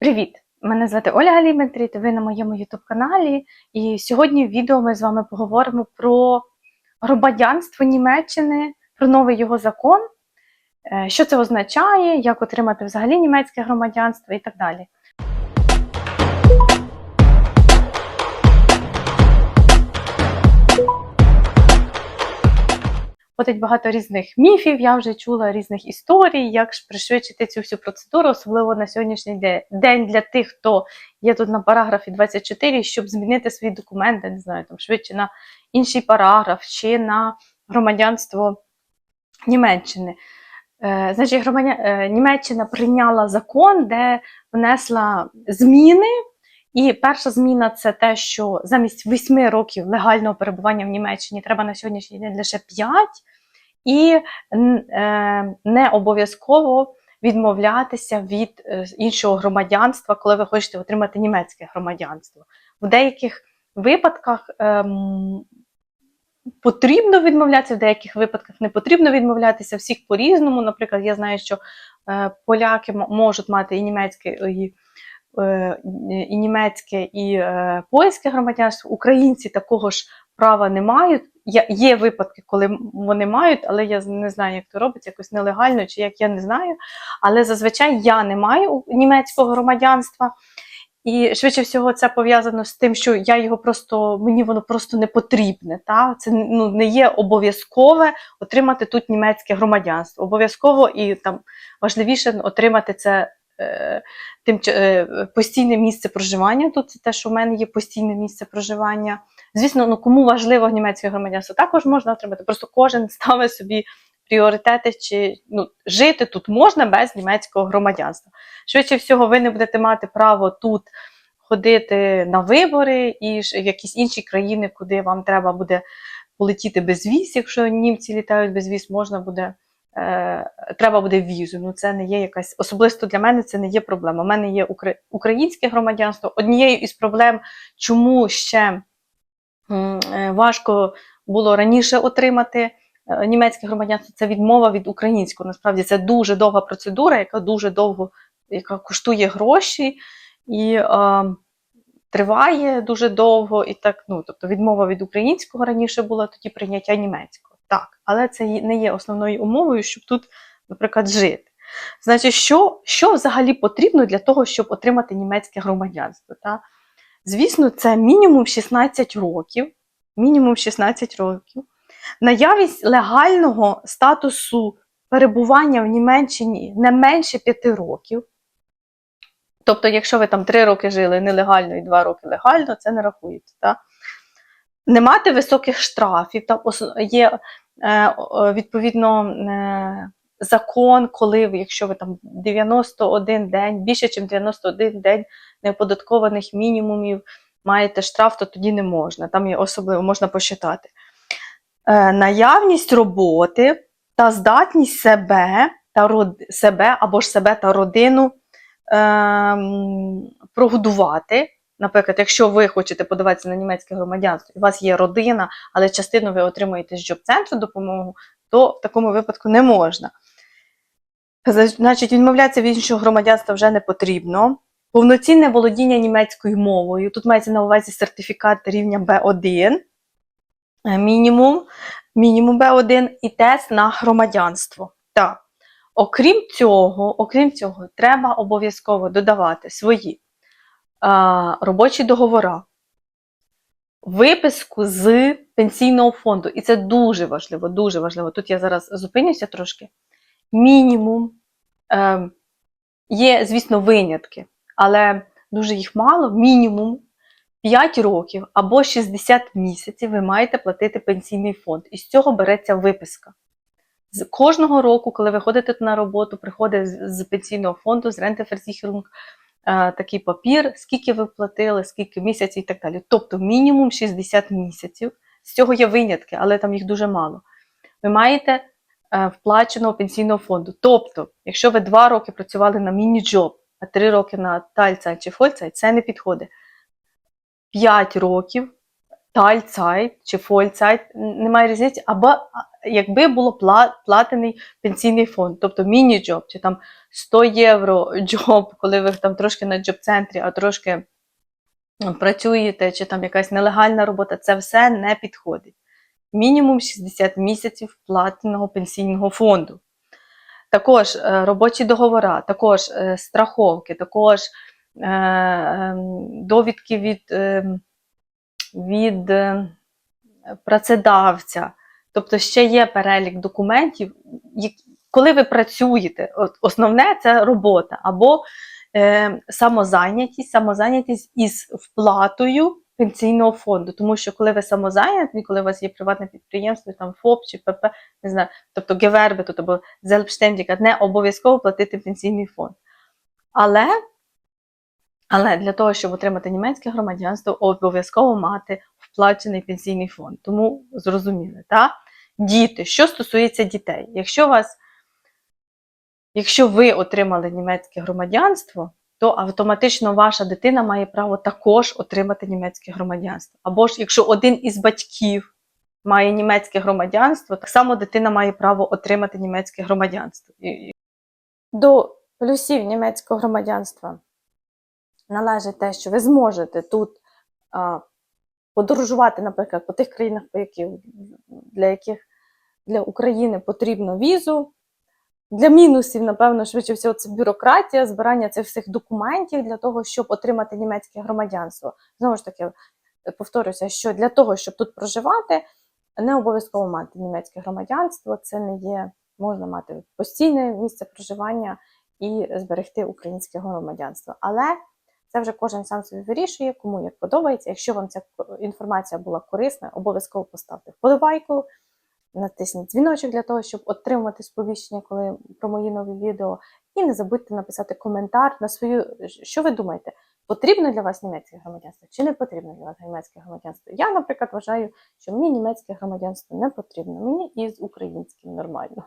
Привіт! Мене звати Ольга Галіметріт, ви на моєму YouTube каналі. І сьогодні в відео ми з вами поговоримо про громадянство Німеччини, про новий його закон, е, що це означає, як отримати взагалі німецьке громадянство і так далі. Ходить багато різних міфів, я вже чула різних історій, як ж пришвидшити цю всю процедуру, особливо на сьогоднішній день для тих, хто є тут на параграфі 24, щоб змінити свої документи, не знаю, там швидше на інший параграф чи на громадянство Німеччини. Е, значить, громадя... е, Німеччина прийняла закон, де внесла зміни. І перша зміна це те, що замість 8 років легального перебування в Німеччині треба на сьогоднішній день лише 5, і е, не обов'язково відмовлятися від е, іншого громадянства, коли ви хочете отримати німецьке громадянство. В деяких випадках ем, потрібно відмовлятися, в деяких випадках не потрібно відмовлятися, всіх по-різному. Наприклад, я знаю, що е, поляки можуть мати і німецьке, і, і німецьке, і е, польське громадянство. Українці такого ж права не мають. Є, випадки, коли вони мають, але я не знаю, як це робиться, якось нелегально чи як я не знаю. Але зазвичай я не маю німецького громадянства. І швидше всього це пов'язано з тим, що я його просто мені воно просто не потрібне. Та? Це ну, не є обов'язкове отримати тут німецьке громадянство. Обов'язково і там важливіше отримати це е, тим, е, постійне місце проживання. Тут це те, що в мене є постійне місце проживання. Звісно, ну кому важливо німецьке громадянство, також можна отримати. Просто кожен ставить собі пріоритети, чи ну, жити тут можна без німецького громадянства. Швидше всього, ви не будете мати право тут ходити на вибори і в якісь інші країни, куди вам треба буде полетіти без віз, якщо німці літають без віз, можна буде. Е, Треба буде візу. Ну це не є якась особисто для мене. Це не є проблема. У мене є українське громадянство. Однією із проблем, чому ще е, важко було раніше отримати е, німецьке громадянство, це відмова від українського. Насправді це дуже довга процедура, яка дуже довго яка коштує гроші і е, триває дуже довго. І так, ну, тобто відмова від українського раніше була, тоді прийняття німецького. Так, але це не є основною умовою, щоб тут, наприклад, жити. Значить, що, що взагалі потрібно для того, щоб отримати німецьке громадянство? Та? Звісно, це мінімум 16 років, мінімум 16 років, наявність легального статусу перебування в Німеччині не менше 5 років. Тобто, якщо ви там 3 роки жили нелегально і 2 роки легально, це не рахується. Та? Не мати високих штрафів. Там є е, відповідно е, закон, коли якщо ви там 91 день, більше ніж 91 день неоподаткованих мінімумів маєте штраф, то тоді не можна. Там є особливо, можна посчитати. Е, наявність роботи та здатність себе та род... себе або ж себе та родину ем, прогодувати. Наприклад, якщо ви хочете подаватися на німецьке громадянство, у вас є родина, але частину ви отримуєте з джоб-центру допомогу, то в такому випадку не можна. Значить, відмовлятися від іншого громадянства вже не потрібно. Повноцінне володіння німецькою мовою. Тут мається на увазі сертифікат рівня B1, е, мінімум, мінімум B1 і тест на громадянство. Так. Окрім цього, окрім цього, треба обов'язково додавати свої робочі договори, виписку з пенсійного фонду. І це дуже важливо, дуже важливо. Тут я зараз зупинюся трошки. Мінімум. Е, є, звісно, винятки, але дуже їх мало. Мінімум 5 років або 60 місяців ви маєте платити пенсійний фонд. І з цього береться виписка. З кожного року, коли ви ходите на роботу, приходить з, пенсійного фонду, з е, такий папір, скільки ви платили, скільки місяців і так далі. Тобто мінімум 60 місяців. З цього є винятки, але там їх дуже мало. Ви маєте е, вплаченого пенсійного фонду. Тобто, якщо ви 2 роки працювали на міні-джоб, а 3 роки на тальця чи фольця, це не підходить. 5 років Teilzeit чи н- немає різниці, або якби було платений пенсійний фонд, тобто міні-джоб, чи там 100 євро джоб, коли ви там трошки на джоб-центрі, а трошки працюєте, чи там якась нелегальна робота, це все не підходить. Мінімум 60 місяців платного пенсійного фонду. Також е, робочі договори, також е, страховки, також е, ем, довідки від, ем, від е, працедавця. Тобто ще є перелік документів, коли ви працюєте, основне це робота або е, самозайнятість, самозайнятість із вплатою пенсійного фонду. Тому що коли ви самозайняті, коли у вас є приватне підприємство, там ФОП чи ПП, не знаю, тобто Геверби або Зельбштендіка, не обов'язково платити пенсійний фонд. Але, але для того, щоб отримати німецьке громадянство, обов'язково мати вплачений пенсійний фонд. Тому зрозуміли, так? Діти, що стосується дітей, якщо вас Якщо ви отримали німецьке громадянство, то автоматично ваша дитина має право також отримати німецьке громадянство. Або ж якщо один із батьків має німецьке громадянство, так само дитина має право отримати німецьке громадянство. До плюсів німецького громадянства належить те, що ви зможете тут а, подорожувати, наприклад, по тих країнах, по яких, для яких для України потрібно візу. Для мінусів, напевно, швидше всього, це бюрократія, збирання цих всіх документів для того, щоб отримати німецьке громадянство. Знову ж таки, повторюся, що для того, щоб тут проживати, не обов'язково мати німецьке громадянство. Це не є, можна мати постійне місце проживання і зберегти українське громадянство. Але це вже кожен сам собі вирішує, кому як подобається. Якщо вам ця інформація була корисна, обов'язково поставте вподобайку натисніть дзвіночок для того, щоб отримати сповіщення, коли про мої нові відео. І не забудьте написати коментар на свою, що ви думаєте, потрібно для вас німецьке громадянство чи не потрібно для вас німецьке громадянство. Я, наприклад, вважаю, що мені німецьке громадянство не потрібно, мені із українським нормально.